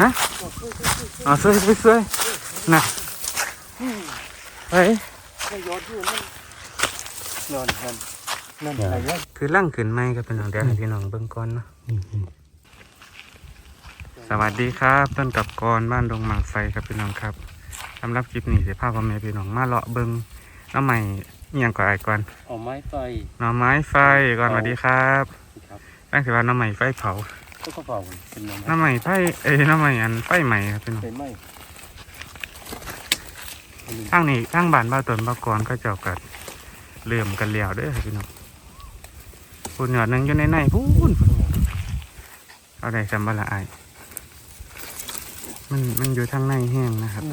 ฮะอ๋อช่วยช่วยช่วยน่ะเฮ้ยไม่ยอดอยู่นั่นนอนนั่นนั่นอะไรเนี่ยคือร่างขึ้นไม้ก็เป็นน้องเดี๋ยวให้พี่น้องเบิ่งก่อนเนาะสวัสดีครับ ต้นกับกรบ้านดงหมากไฟครับพี่น้องครับสำหรับคลิปนี้สิพาพ่อแม่พี่น้องมาเลาะเบิ่งน้ำใหม่เอียงก่อนไอ้ก่อนเอาไม้ไฟหน่อไม้ไฟก่อนสวัสดีครับครับนั่นคือว่าน้ำใหม่ไฟเผา ก็กระเป๋าเป็นยังไงน้ำใหม่ไฟเอ้ยน้ำใหม่อันไฟใหม่ครับพี่น้องเป็นไหมข้างนี้ข้างบ้านบ้านต้นบ้านกรก็เจ้ากัดเลื่อมกันเลี้ยวเด้อครับพี่น้องพูนหยอดหนึงอยู่ในในพูนเอาได้จำบัละอายมันมันอยู่ทางในแห้งนะครับ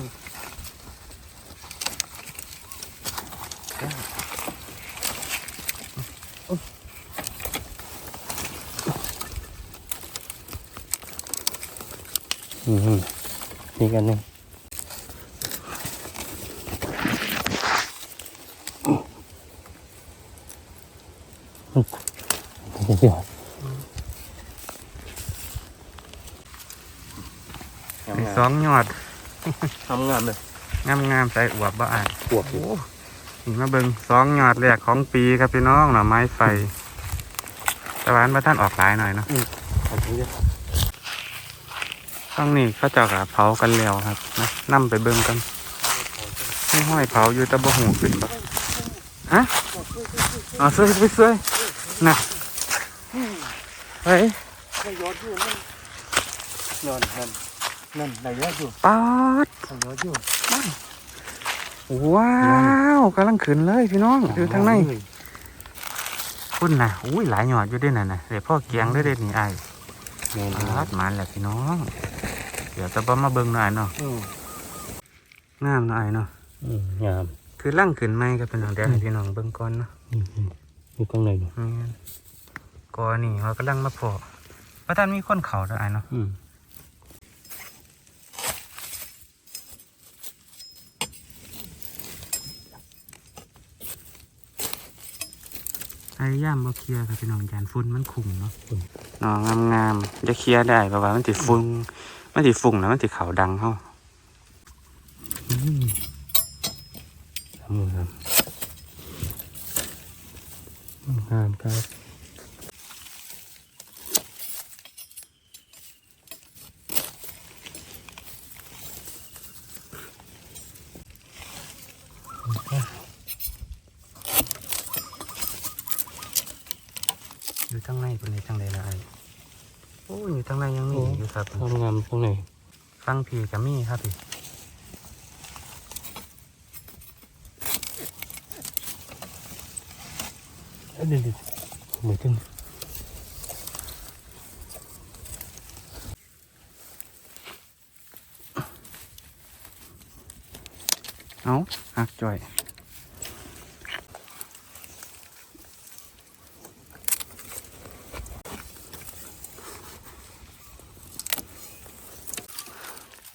นี่กันหนึ่งเดี๋ยวมีสองยอดทำงานเลยงามงามๆใส่อวบบ่อายปวดอยู่นี่มาเบิงสองยอดแรกของปีครับพี่น้องหน่อไม้ไฟตะวันมาท่านออกหลายหน่อยเนาะเอา ทิ้งเลยช่องนี้เขาเจ้ากับเผากันแล้วครับนะนํไปเบิงกันไม่ห้อยเผาอยู่แตะบ่หูขึ้นบ่ฮะอ๋อช่วยช่วยช่วยน่ะเฮ้ยไม่ยอดอยู่นั่นนอนนั่นนั่นไหนยอดอยู่ป๊อดไหนยอดอยู่ว้าวกำลังขึ้นเลยพี่น้องอยู่ทางในพุ่นน่ะอุ้ยหลายหยอดอยู่ด้วยน่ะนะเดี๋ยวพ่อเกียงได้เด็ดนี่ไอ้ายแม่นปาดมันแหละพี่น้องเดี๋ยวจะบ่มาเบิ่งหน่อยเนาะอืมงามหน่อยเนาะอืมงาม คือร่างขึ้นไม้ก็เป็นน้องเดี๋ยวให้พี่น้องเบิ่งก่อนเนาะอืมอืมอยู่ข้างในอยู่แม่นก่อนนี่เขากำลังมาเพาะพระท่านมีคนเขาด้วยไอ้ายเนาะอืมพยายามบ่เคลียร์ครับพี่น้องยานฝุ่นมันขุ่มเนาะเนาะงามๆจะเคลียร์ได้เพราะว่ามันติฟุ้ง มันสิฟุ้งแล้วมันสิเขาดังเฮาอืมทำงานครับ อยู่ทางในเป็นในทางใดละไอ้ายโอ้อยู่ทางในยัง มีอีกอยู่ครับทำงามข้างในฟังพีกับมี่ครับพี่เอ้ยเดี๋ยวเดี๋ยวเหมือนกันเอาหักจ่อย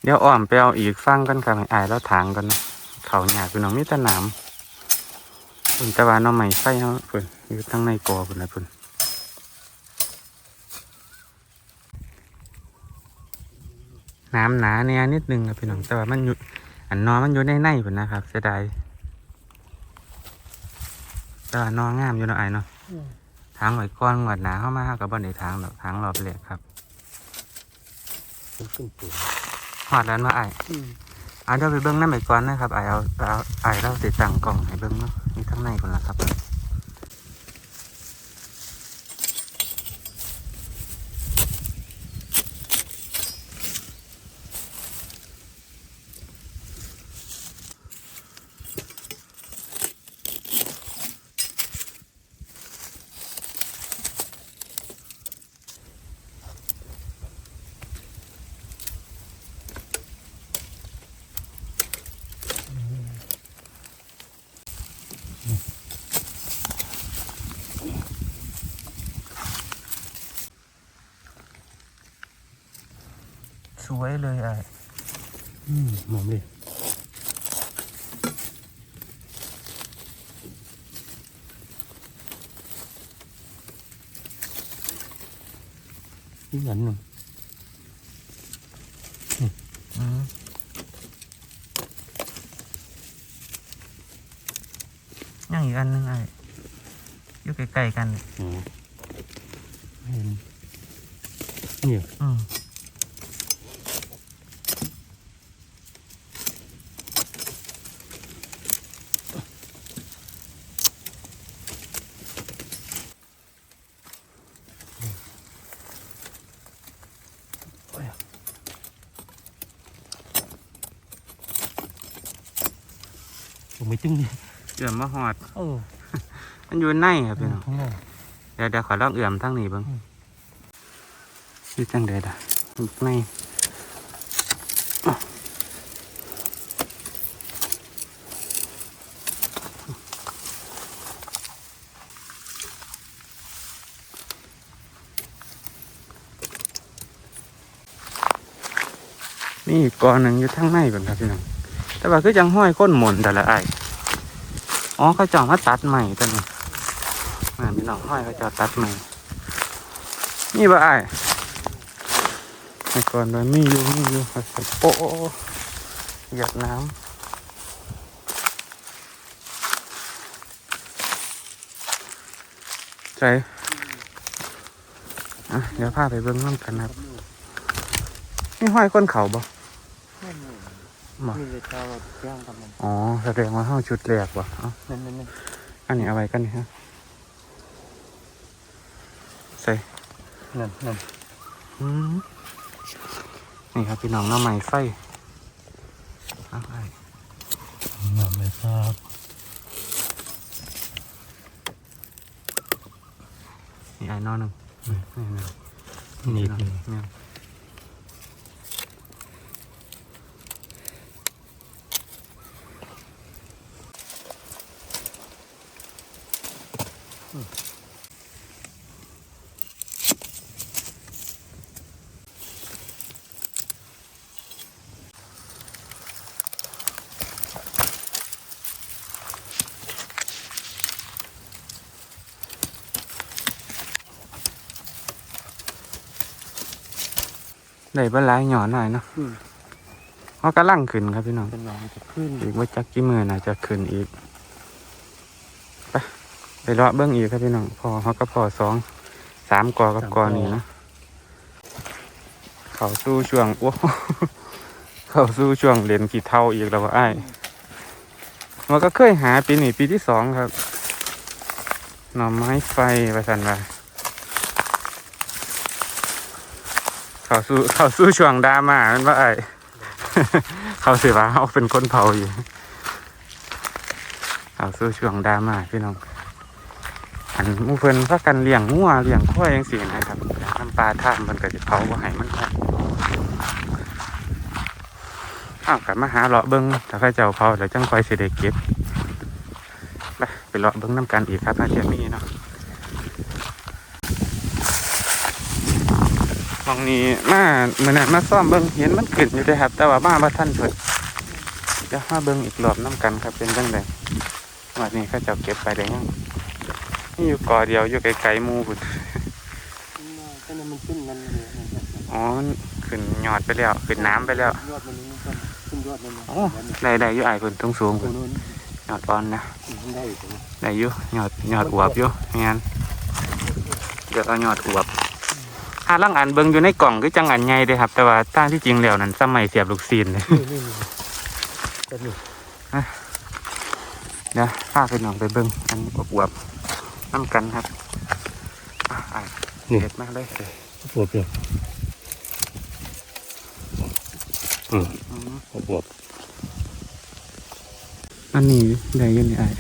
เดี๋ยวอ้อมไปเอาอีกฟังกันครับให้อายแล้วถางกันนะเขาหยาดเป็นน้องมีแตะหนามเพิ่นต่ว่าน้องใหม่ไฟเขาเพิ่นอยู่ทั้งในกอเพิ่นนะเพิ่นน้ำหนาเนี่ยนิดนึงนะพี่น้องแต่ว่ามันอยู่อันนอมันอยู่ในในเพิ่นนะครับเสียดายแต่ว่านองามอยู่เนาะไอ้เนาะทางไว้ก้อนงวดหนาเข้ามาเฮากับบ่ได้ทางดอกทางรอบแรกครับขึ้นปู อดแล้วมาไอ้ายอ่าเดี๋ยวไปเบิ้งน้ำไปก่อนนะครับไอเอาเอาไอเราติดตั้งกล่องให้เบิ้งเนาะนี่ข้างในคนละครับ วยเลยไออืมหอมเลยนี่อันหนึ่งอืมยังอีกอันหนึงไอ้อยู่ใกล้ๆกันอ๋อเห็นเนี่ยอืม ผมไม่ตึ้งเนี่ยเอื่อมมาหอด เออมันอยู่ในครับพี่น้องทั้งนั้นเดี๋ยวเดี๋ยวขอลองเอื่อมทั้งนี้เบ้างอืมอยู่จังเด็ดอะอยู่ใน นี่กกอนหนึ่งอยู่ทั้งในก่อนครับพี่น้องแต่ว่าคือจังห้อยก้นหมนแต่ละไอ้อ๋อเขาจาะมาตัดใหม่ตัวนี้อ่าพี่น้องห้อยเขาจาะตัดใหม่ นี่บ่ไอ้ายในก่อนมันมีอยู่มีอยู่เอาใส่โปะหยดน้ำใส่อะเดี๋ยวพาไปเบิ้งน้ำกันครับนี่ห้อยก้นเขาบ่ บ่นี่เลยตาแบบย่างกับมันอ๋อแสดงว่าห้าชุดแรกว่ะเอ้านั่นนั่นนั่นอันนี้เอาไว้กันนี่ฮะใส่นั่นนั่นอืมนี่ครับพี่น้องหน้าใหม่ไฟเอาไอ้นั่นไม่ทราบนี่ไอ้นอนหนึ่งนี่นี่นี่นี่ ได้ปลาไหลายหย่อนหน่อยเนาะอืม เขากำลังขึ้นครับพี่น้อง เป็นหนองจะขึ้นอีกว่าจักกี่มือน่าจะขึ้นอีก ไปไปเลาะเบื้องอีกครับพี่น้อง พอเขาก็พอสองสามกอกับกอนี่เนาะเขาสู้ช่วงโอ้ เขาสู้ช่วงเรียนกี่เท่าอีกแล้วว่าไอ้ายมันก็เคยหาปีนี้ปีที่สองครับหน่อไม้ไฟประสันว่า เขาสู้เขาสู้ช่วงดราม่ามันว่าไอ้เขาเสียว่าเขาเป็นคนเผาอยู่เขาสู้ช่วงดราม่าพี่น้องอันมูเพิ่นพักกันเลี้ยงงัวเลี้ยงควายจังซี่นะครับน้ำปลาท่ามมันก็สิเผาบ่ให้มันหอมอ้าวกลับมาหาเลาะเบิ่งถ้าเขาเจ้าเผาแล้วจังคอยสิได้เก็บไปไปเลาะเบิ่งน้ำกันอีกครับน่าจะมีเนาะมอง นี้มาเมื่อนั้นมาซ่อมเบิ่งเห็นมันขึ้นอยู่เด้อครับ แต่ว่ามาบ่ทันเพิ่นเดี๋ยวมาเบิ่งอีกรอบน้ำกันครับเป็นจังไดวันนี้เขาเจ้าเก็บไปได้ยังนี่อยู่กอเดียวอยู่ไกลๆหมูพุ่นก็นั่นมันขึ้นกันเลยนั่นนั่นนั่นอ๋อขึ้นยอดไปแล้วขึ้นน้ำไปแล้วยอดมันนี่มันขึ้นยอดมันนะโอ้ได้ได้อยู่ไอ้ายพุ่นตรงสูงตัพุ่วนนู้นยอดอ่อนนะมันได้อยู่ตรงนี้ได้อยู่ยอดยอดอวบอยู่งั้นเดี๋ยวเอายอดอวบ ถ้าลังอันเบิ่งอยู่ในกล่องก็จังอันใหญ่เด้ครับ แต่ว่าทางที่จริงแล้วนั้นสมัยเสียบลูกซีนเลยเดี๋ยวพาไปน้องไปเบิ่งอันอวบๆน้ำกันครับอะไอ้ายเด็ดมากเลยปวดเปล่าอืมอืมปวดอันนี้ได้ยังนี่ไอ้าย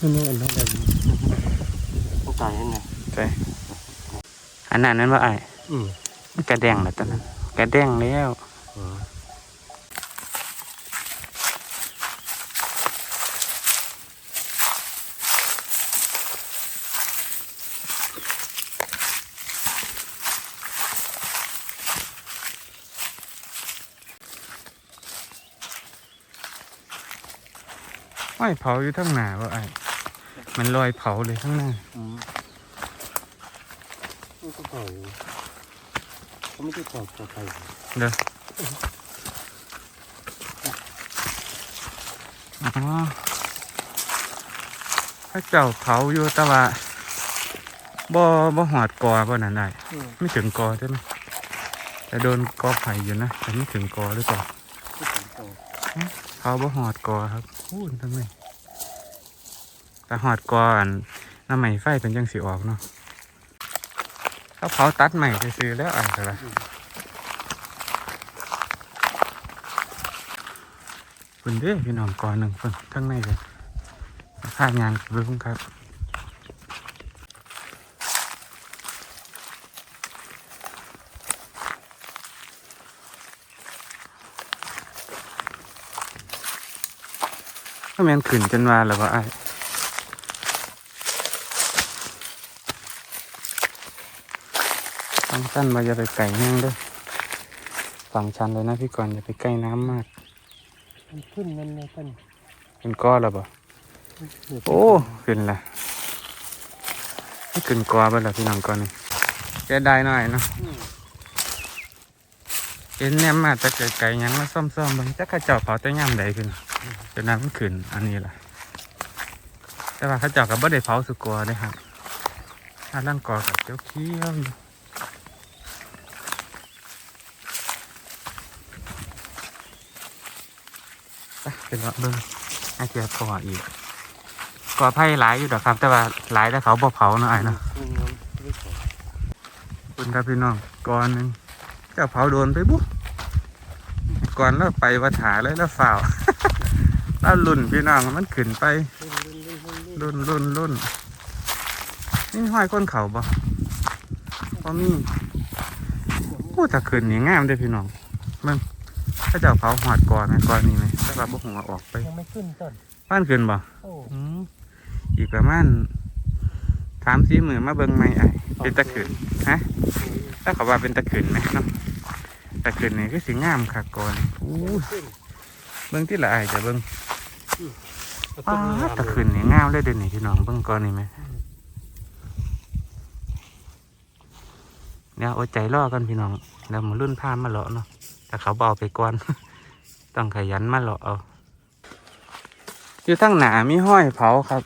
นี่นี่อันนั้นได้โอกาสยังไงใช่ อันนั้นนั้นว่าไอ้ายอืมมันกระแดงแล้วตอนนั้นกระแดงแล้วอ๋อไม่เผาอยู่ทั้งหน้าว่าไอ้มันลอยเผาเลยข้างหน้าอืมนี่ ก็เผาอยู่เขาไม่ได้เผาเผาไฟเด้ออ๋อพระเจ้าเผาอยู่แต่ว่าบ่บ่หอดกอบ่นั่นได้อืมไม่ถึงกอใช่ไหมแต่โดนกอไผ่อยู่นะแต่ไม่ถึงกอหรือเปล่าที่สองโตเขาบ่หอดกอครับพูดทำไมแต่หอดกออันน้ำใหม่ไฟเป็นจังสีออกเนาะ เขาเผาตัดใหม่ไปซื้อแล้วอะแต่ละคุณเด้อพี่น้องกอนหนึ่งคนข้างในเลยข้างงานเรื่องครับก็แมนขึ้นจนว่าแล้วว่าไอ้ ฟังสั้นมาอย่าไปไก่แห้งเด้วยฝั่งชันเลยนะพี่ก่อนอย่าไปใกล้น้ำมากมันขึ้นมันเลยกันเป็นก้อนแล้วบ่โอ้ขึ้นละนี่ขึ้นกอไปแล้วพี่น้องก่อนนี่แกได้หน่อยเนาะอืมเห็นแนมมาแต่ไกลๆหยังมาซ่อมๆเบางจักเขาเจ้าเผาแต่ย่ำใดขึ้นจนน้ำมันขึ้นอันนี้ล่ะแต่ว่าเขาเจ้ากับบ่ได้เผาสุกัวเด้ครับถ้าร่างกอกับเจ้าเขี้ยวอยู่ไป เป็นว่าเบิ่งอาเจียพออีกกอไผ่หลายอยู่ดอกครับ แต่ว่าหลายแต่เขาบ่เผาเนาะไอ้เนาะอืมมันไม่สวยคุณครับพี่น้องก่อนหนึ่งเจ้าเผาโดนไปบุ๊ก่อนแล้วไปวัดหาเลยแล้วฝ่าวแล้วลุ่นพี่น้องมันขึ้นไปรุ่นรุ่นรุ่นรุ่นรุ่นรุ่นรุ่นรุ่นนี่ห้อยก้นเขาบ่พอมีพูดถ้าขึ้นนี่งามเด้อพี่น้องมึงถ้าเจ้าเผาหอดก่อนไหมก่อนนี่ไหมถ้า ว่าบ่หัวออกไปยังไม่ขึ้นต้นบ้านขึ้นบ่โอ้อืมอีกประมาณสามสี่หมื่นมาเบิ่งไม่ไอายเป็นตะขึ้นฮะถ้าเขาว่าเป็นตะขืนไหมเนาะตะขืนนี่คือสีงามค่ะก่อนอู้ยขึ้นเบิ้งที่ละอายจะเบิ้งแล้วป้าต้นงามดตะขืนนี่งามเลยเดี๋ยวนี้พี่น้องเบิ้งก่อนนี่ไหมเดี๋ยวเอาใจล่อกันพี่น้องแล้วมารุ่นผ้ามาเลาะเนาะแต่เขาเบเอาไปก่อน ต้องขยันมาเลาะเอา อยู่ทั้งหนามีห้อยเผาครับ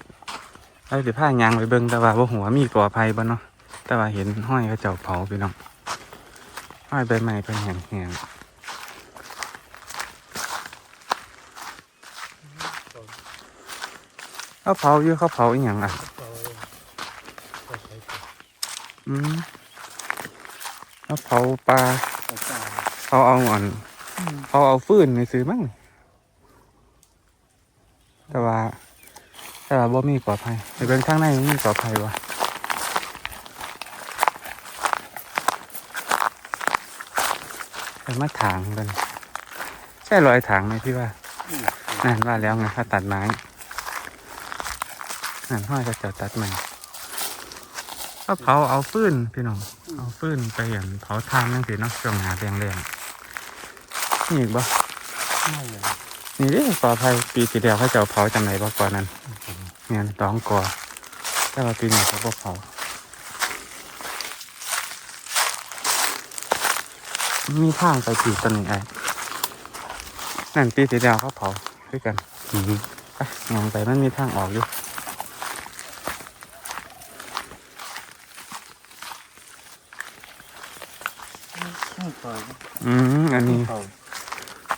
เอาสิผ้ายางไปเบิ้งแต่ว่าบ่หัวมีก่อไผ่บ่เนาะแต่ว่าเห็นห้อยเขาเจ้าเผาพี่น้องห้อยใบไม้เป็นแห้งเขาเผาอยู่เขาเผาอีหยังอะเอาเลยเอาใส่ไปอืมเขาเผาปลาเขาเอาอ่อน เขาเอาฟืนในซื้อมั้งแต่ว่า แต่ว่าบ่มีปลอดภัยในเป็นข้างในมันมีปลอดภัยวะแต่มาถางกันใช่รอยถางไหมพี่ว่าอืมนั่นว่าแล้วไงเขาตัดไม้นั่นห้อยก็จะตัดใหม่ก็เผาเอาฟืนพี่น้อง เอาฟืนไปอย่างเผาทานนั่นสิเนาะช่วงหาแรงแรงๆ นี่อีกบ่ไม่เลยนี่เดิปลอดภัยปีที่แล้วเขาจะเอาเผาจังไหนบ่ก่อนนั้นเนี่ยสองกอแต่ว่าปีนี้เขาบ่เผามีทางไปปีต้นนี้ไอ้นั่นปีที่แล้วเขาเผาด้วยกันอืมไปมองไปมันมีทางออกอยู่ขึ้นเผาอืมอันนี้เผา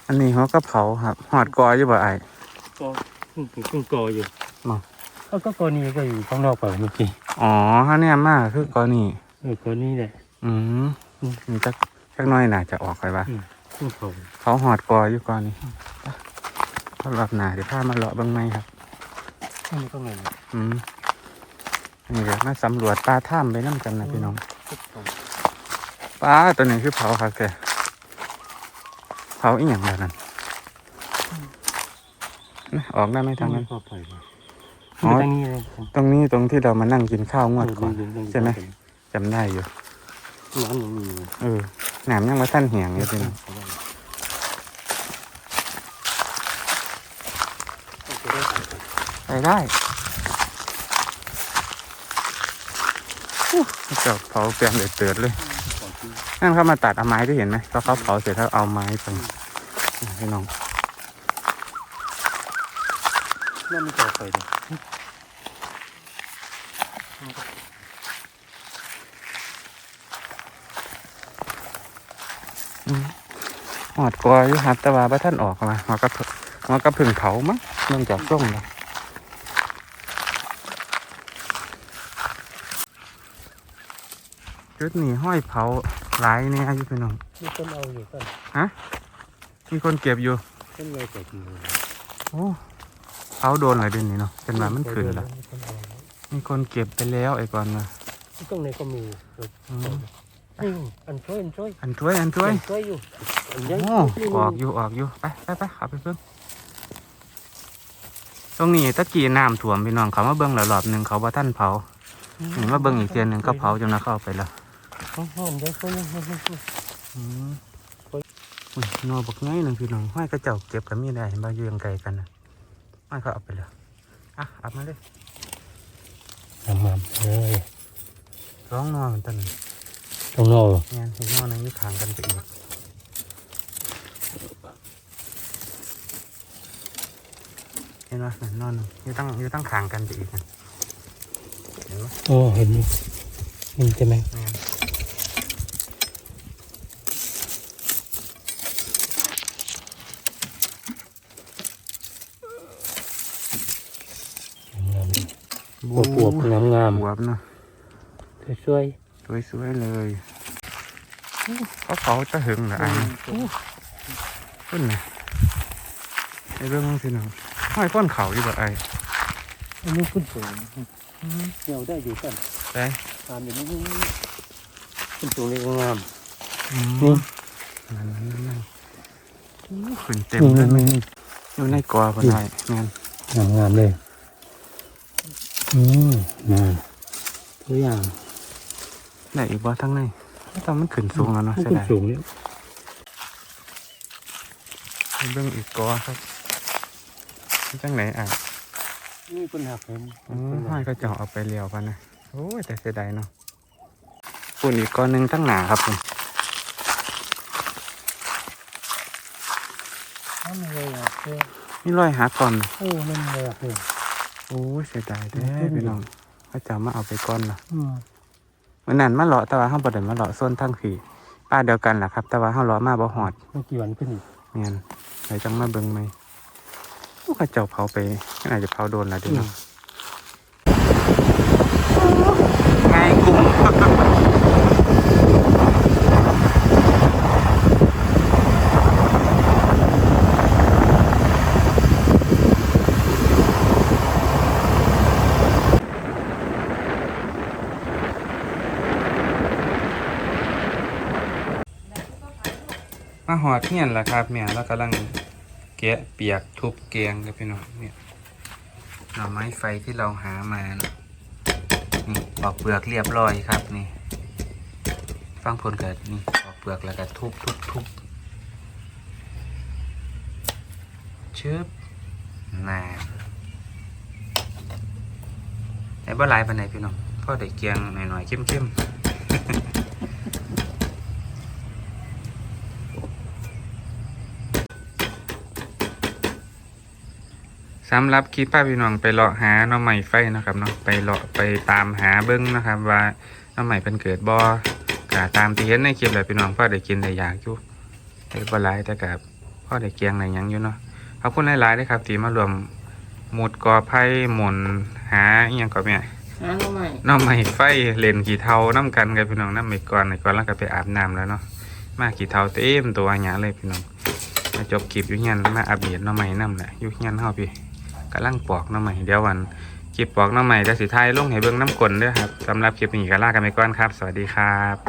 อันนี้เขาก็เผาครับหอดกออยู่บ่ไอ้ก็ขึ้นขึ้นกออยู่มาเขาก็กอนี้ก็อยู่ข้างนอกเปล่าเมื่อกี้อ๋อฮะเนี่ยมากคือกอนี่เออกอนี้แหละอืมอืมมีจักจักหน้อยน่าจะออกไปว่าขึ้นเผาเขาหอดกออยู่กอนี่เขาหลับหนาเดี๋ยวพามาเลาะเบ้างไหมครับอันนี้ก็เงินอืมอันนี้เดี๋ยวมาสำรวจปลาถ้ำไปน้ำกันนะพี่น้องขึ้นเผาปลาตัวนี้คือเผาครับแก เผาอีหยังแบบนั้นนะออกได้ไหมทางนั้นก็ปล่อยมาอ๋อทางนี้เลยตรงนี้ตรงที่เรามานั่งกินข้าวงวดก่อนใช่ไหมจำได้อยู่น้ำยังมีอยู่เออหนามยังมาท่านเหี่ยงอยู่พี่น้องไปได้อู้เจ้าเผาแปลงเดือดเตือดเลยอั นั่นเขามาตัดเอาไม้ที่เห็นไหมพอเขาเผาเสร็จเขาเอาไม้ไปพี่น้องนั่นมีต่อไปเลยหอดกอยอยู่ครับแต่ว่าพระท่านออกมาหอกระเพิ่งหอกระพึ่งเผามั้งเนื่องจากร่มเลยจุดนี้ห้อยเผา หลายเนี่ยอยู่พี่น้องมีคนเอาอยู่กันมีคนเก็บอยู่คนเลยแต่กินเลยโอ้เผาโดนอะไรเดือนนี้เนาะเป็นว่ามันขึ้นละมีคนเอามีคนเก็บไปแล้วไอ้ก่อนมาที่ตรงไหนก็มีเอออืมอืมอันช่วยอันช่วยอันช่วยอันช่วยอันช่วยอยู่อันยังโอ้ออกอยู่ออกอยู่ไปไปไปขับไปเพิ่มตรงนี้ตะกี้น้ำท่วมพี่น้องเขามาเบิ้งแล้วรอบหนึ่งเขาว่าท่านเผาเห็นมาเบิ้งอีกเทียนหนึ่งก็เผาจนน่าเข้าไปแล้ว ห้องห้องได้ช่วยยังช่วยยังช่วยอืมอุ้ยนอบอกง่ายหนึ่งพี่น้องห้อยกระเจ้าเก็บกับมีได้เห็นบ่าอยู่ยังไกลกันนะห้อยเขาเอาไปแล้วอะเอามาเลยทำมันเฮ้ยร้องนอนกันตรงนอกงานเห็นนอหนึงยี่ขางกันไปอีกเห็นไหมนอนยู่ตั้งยู่ตั้งขางกันไปอีกนะเห็นไหมโอ้เห็นอยู่เห็นใช่ไหม งาน งามเลย อวบอวบงามงามบวบเนาะช่วยสวยๆเลยเขาเผาจะหึงเหรอๆไอ้ขึ้นนะไอ้เรื่องนั้นสิหนังห้อยก้นเขาอยู่แบบไอ้อันนี้ขึ้นสูงเดี๋ยวได้อยู่กันได้ตามอย่างนี้ขึ้นสูงเลยก็งามนี่นั่นนั่นนั่นขึ้นเต็มเลยไหมอยู่ในกอพอได้งานงามงามเลย อืมงามตัวอย่างได้อีกบ่ทั้งในตอนมันขึ้นสูงแล้วเนาะมันใช่ขึ้นไหมสูงเนี่ยเรื่องอีกกอครับจังไหนอะนี่เป็นหักเห็นอ๋อห้อยก็จะเอาไปเลี้ยวพันนะโอ้ยแต่เสียดายเนาะปุ่นอีกกอหนึ่งทั้งหนาครับผมนั่นเลยอะเออนี่ร้อยหาก่อนโอ้นั่นเลยอะเออโอ้ยเสียดายแท้พี่น้องเขาจะมาเอาไปก้อนละอืมวันนั้นมาเลาะแต่ว่าห้าบ่ได้มาเลาะส้นทั้งขี่ป้าเดียวกันแหละครับ แต่ว่าห้าเลาะมาบ่หอดไม่กี่วันขึ้นอีกเงี้ยไหนจังมาเบิ่งไหมโอ้เขาเจ้าเผาไปน่าจะเผาโดนแล้วเดิเน มาหอดเงี้ยนแหละครับเนี่ยแล้วกำลังแกะเปียกทุบแกงครับพี่น้องเนี่ยหน่อไม้ไฟที่เราหามานะนี่ปอกเปลือกเรียบร้อยครับนี่ ฟังผลเกิดนี่ปอกเปลือกแล้วก็ทุบทุบทุบชึบน่าไอ้บ่หลายปานไหนพี่น้องพ่อได้เกียงหน่อยๆเข้มๆ สำหรับคลิปป้าพี่น้องไปเลาะหาหน้องใหม่ไฟนะครับเนาะไปเลาะไปตามหาเบิ้งนะครับ ว่าหน้องใหม่เป็นเกิดบ่กะตามที่เห็นในคลิปแหละพี่น้องพ่อได้กินได้อยากอยู่ได้บ่หลายแต่กับพ่อได้เกียงได้หยังอยู่เนาะขอบคุณหลายๆเลยครับที่มารวมหมุดกอไผ่หมุนหาอีหยังก็แม่หาเราใหม่น้องใหม่ไฟเล่นขี่เทาน้ำกันกับพี่น้องน้ำไม่ก่อนในก่อนแล้วก็ไปอาบน้ำแล้วเนาะมาขี่เทาเต็มตัวหยาเลยพี่น้องมาจบคลิปอยู่เงี้ยมาอัปเดตน้องใหม่น้ำแหละอยู่เงี้ยเฮาพี่ กำลังปอกน้ำใหม่เดี๋ยววันคลิปปอกน้ำใหม่จะสิท้ายลงให้เบิ่งน้ำกลนด้วยครับสำหรับคลิปนี้ก็ลากันไปก่อนครับ สวัสดีครับ